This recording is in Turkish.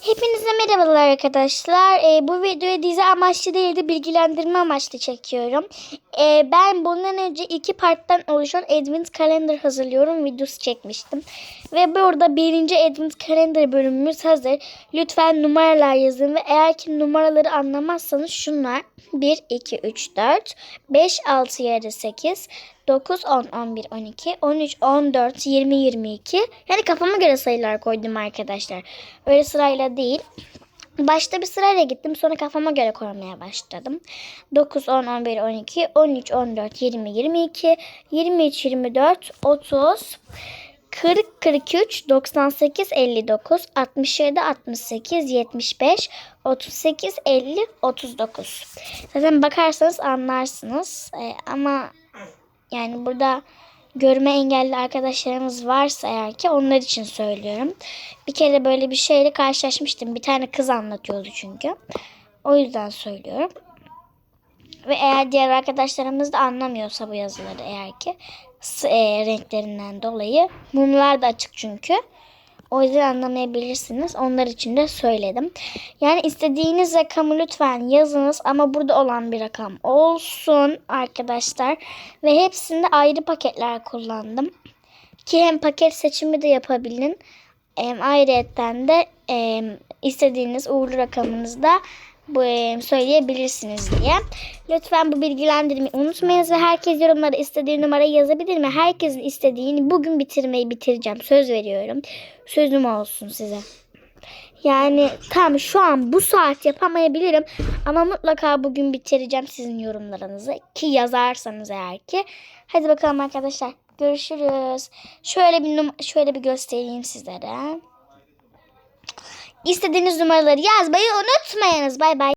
Hepinize merhabalar arkadaşlar. Ee, bu videoyu dizi amaçlı değil de bilgilendirme amaçlı çekiyorum. Ee, ben bundan önce iki parttan oluşan Advent Calendar hazırlıyorum. Videosu çekmiştim. Ve burada birinci Advent Calendar bölümümüz hazır. Lütfen numaralar yazın ve eğer ki numaraları anlamazsanız şunlar. 1, 2, 3, 4, 5, 6, 7, 8, 9, 10, 11, 12, 13, 14, 20, 22. Yani kafama göre sayılar koydum arkadaşlar. Öyle sırayla değil. Başta bir sırayla gittim. Sonra kafama göre koymaya başladım. 9, 10, 11, 12, 13, 14, 20, 22, 23, 24, 30, 40, 43, 98, 59, 67, 68, 75, 38, 50, 39. Zaten bakarsanız anlarsınız. Ee, ama yani burada görme engelli arkadaşlarımız varsa eğer ki onlar için söylüyorum. Bir kere böyle bir şeyle karşılaşmıştım. Bir tane kız anlatıyordu çünkü. O yüzden söylüyorum. Ve eğer diğer arkadaşlarımız da anlamıyorsa bu yazıları eğer ki e, renklerinden dolayı mumlar da açık çünkü. O yüzden anlamayabilirsiniz. Onlar için de söyledim. Yani istediğiniz rakamı lütfen yazınız ama burada olan bir rakam olsun arkadaşlar. Ve hepsinde ayrı paketler kullandım. Ki hem paket seçimi de yapabilin. Ayrıyetten de istediğiniz uğurlu rakamınızı da söyleyebilirsiniz diye. Lütfen bu bilgilendirmeyi unutmayınız ve herkes yorumlara istediği numarayı yazabilir mi? Herkesin istediğini bugün bitirmeyi bitireceğim. Söz veriyorum. Sözüm olsun size. Yani tam şu an bu saat yapamayabilirim ama mutlaka bugün bitireceğim sizin yorumlarınızı ki yazarsanız eğer ki. Hadi bakalım arkadaşlar. Görüşürüz. Şöyle bir num- şöyle bir göstereyim sizlere. İstediğiniz numaraları yazmayı unutmayınız. Bay bay.